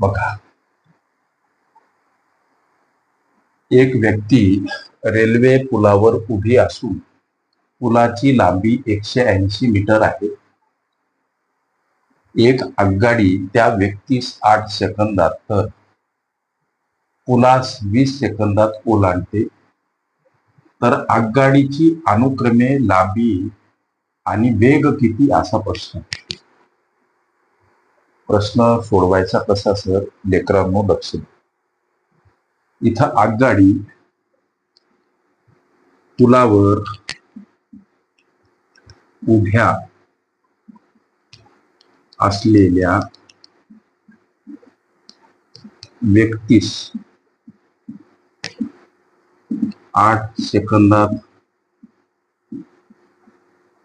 बघा. एक व्यक्ती रेल्वे पुलावर उभी असून पुलाची लांबी एकशे ऐंशी मीटर आहे. एक आगगाडी त्या व्यक्तीस आठ सेकंदात तर पुलास वीस सेकंदात ओलांडते. तर आगगाडीची अनुक्रमे लांबी आणि वेग किती असा प्रश्न. प्रश्न सोडवायचा कसा सर? लेकरांनो लक्ष इथं आगगाडी पुलावर उभ्या असलेल्या व्यक्तीस आठ सेकंदात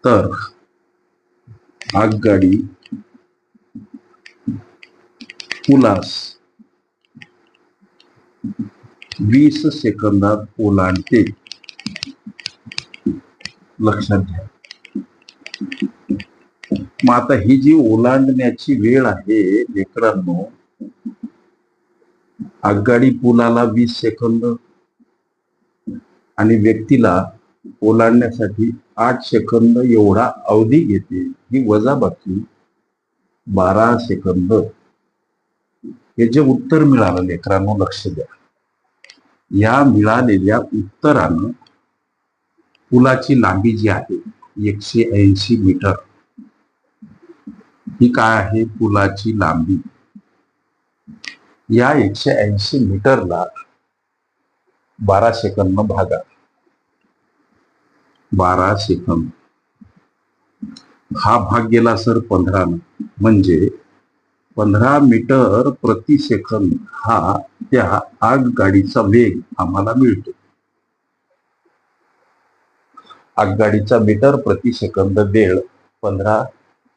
तर आगगाडी पुलास. वीस सेकंदात ओलांडते. लक्षात घ्या. मग आता ही जी ओलांडण्याची वेळ आहे लेकरांनो आगगाडी पुलाला वीस सेकंद आणि व्यक्तीला ओलांडण्यासाठी आठ सेकंद एवढा अवधी घेते. ही वजाबाकी बारा सेकंद. हे जे उत्तर मिळालं लेकरांनो लक्ष द्या. या मिळालेल्या उत्तरानं पुलाची लांबी जी आहे एकशे ऐंशी मीटर ही काय आहे? पुलाची लांबी. या एकशे ऐंशी मीटरला बारा सेकंद भागा बारा सेकंद हा भाग गेला सर पंधरा म्हणजे पंधरा मीटर प्रति सेकंद हा त्या आगगाडीचा वेग आम्हाला मिळतो. आगगाडीचा मीटर प्रति सेकंद वेळ पंधरा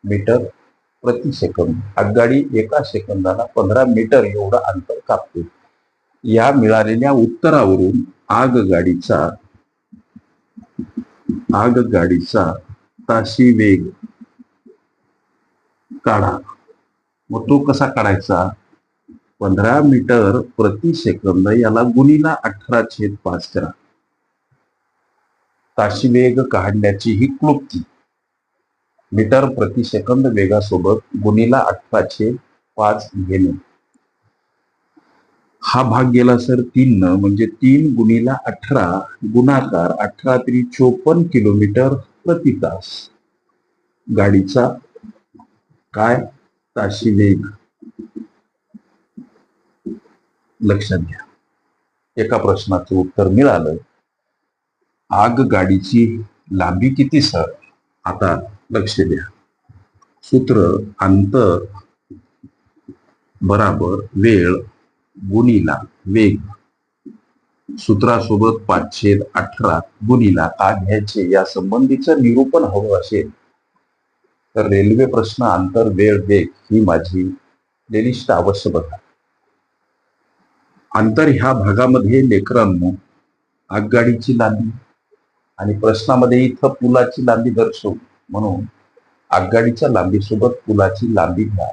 मीटर प्रति सेकंद. आगगाडी एका सेकंदाला पंधरा मीटर एवढं अंतर कापते. या मिळालेल्या उत्तरावरून आगगाडीचा आगगाडीचा ताशी वेग काढा. मग तो कसा काढायचा? पंधरा मीटर प्रति सेकंद याला गुणीला अठरा छेद पाच करा. ताशी वेग काढण्याची ही क्लुप्ती. मीटर प्रति सेकंद वेगासोबत गुणीला अठरा छेद पाच घेणे. हा भाग गेला सर तीन न म्हणजे तीन गुणीला अठरा गुणाकार अठरा तरी चोपन्न किलोमीटर प्रति तास. गाडीचा काय? ताशी वेग लक्षात घ्या. एका प्रश्नाचं उत्तर मिळालं. आग गाडीची लांबी किती सर? आता लक्ष द्या. सूत्र अंतर बराबर वेळ गुणीला वेग. सूत्रासोबत पाचशे अठरा गुणीला का घ्यायचे या संबंधीचं निरूपण हवं असेल. तर रेल्वे प्रश्न अंतर वेळ वेग ही माझी लिस्ट अवश्य बघा अंतर ह्या भागामध्ये लेकरांनो आगगाडीची लांबी आणि प्रश्नामध्ये इथं पुलाची लांबी दर्शवू म्हणून आगगाडीच्या लांबीसोबत पुलाची लांबी घ्या.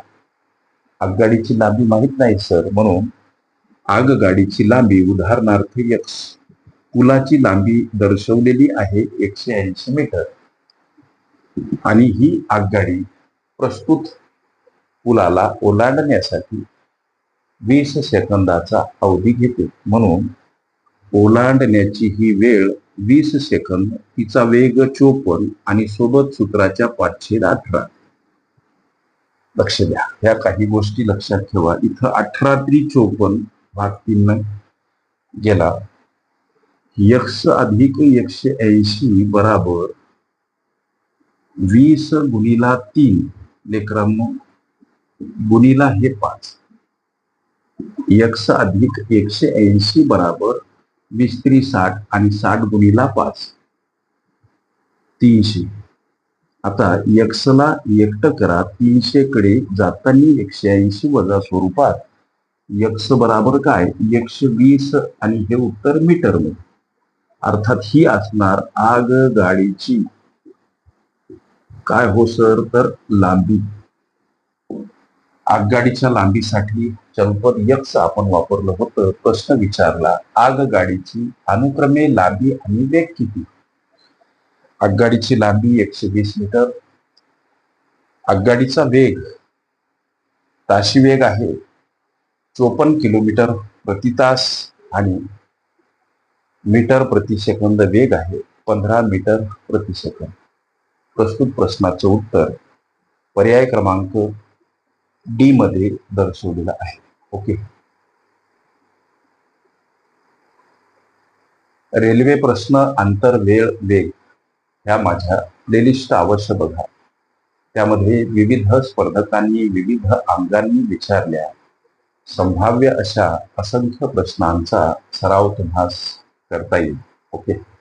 आगगाडीची लांबी माहीत नाही सर म्हणून आगगाडीची लांबी उदाहरणार्थ एक्स पुलाची लांबी दर्शवलेली आहे एकशे ऐंशी मीटर. आणि ही आगगाडी प्रस्तुत पुलाला ओलांडण्यासाठी वीस सेकंदाचा अवधी घेते. म्हणून ओलांडण्याची ही वेळ वीस सेकंद तिचा वेग चोपन्न आणि सोबत सूत्राच्या पाचशे अठरा. लक्ष द्या. ह्या काही गोष्टी लक्षात ठेवा. इथं अठरा त्रि चोपन्न भाग तीन गेला. यक्ष अधिक एकशे ऐंशी बराबर वीस गुणीला तीन लेकरांनो गुणीला हे पाच. यक्ष अधिक एकशे ऐंशी बराबर वीस त्री साठ आणि साठ गुणीला पाच. तीनशे. आता यक्षला एकट करा तीनशे कडे जाताना एकशे ऐंशी वजा स्वरूपात. यक्ष बराबर काय? एकशे वीस आणि हे उत्तर मीटर अर्थात ही असणार आग गाडीची काय हो सर? तर लांबी. आगगाडीच्या लांबीसाठी चलपद यक्ष आपण वापरलं होतं. प्रश्न विचारला आगगाडीची अनुक्रमे लांबी आणि वेग किती? आगगाडीची लांबी एकशे वीस मीटर. आगगाडीचा वेग ताशी वेग आहे. चोपन्न किलोमीटर प्रति तास आणि मीटर प्रति सेकंद वेग आहे. पंधरा मीटर प्रति सेकंद. प्रस्तुत प्रश्नाचं उत्तर पर्याय क्रमांक डी मध्ये दर्शवलेलं आहे. ओके. रेल्वे प्रश्न आंतर वेळ वेग ह्या माझ्या प्लेलिस्ट अवश्य बघा. त्यामध्ये विविध स्पर्धकांनी विविध अंगांनी विचारल्या. संभाव्य अशा असंख्य प्रश्नांचा सराव तुम्हाला करता येईल. ओके.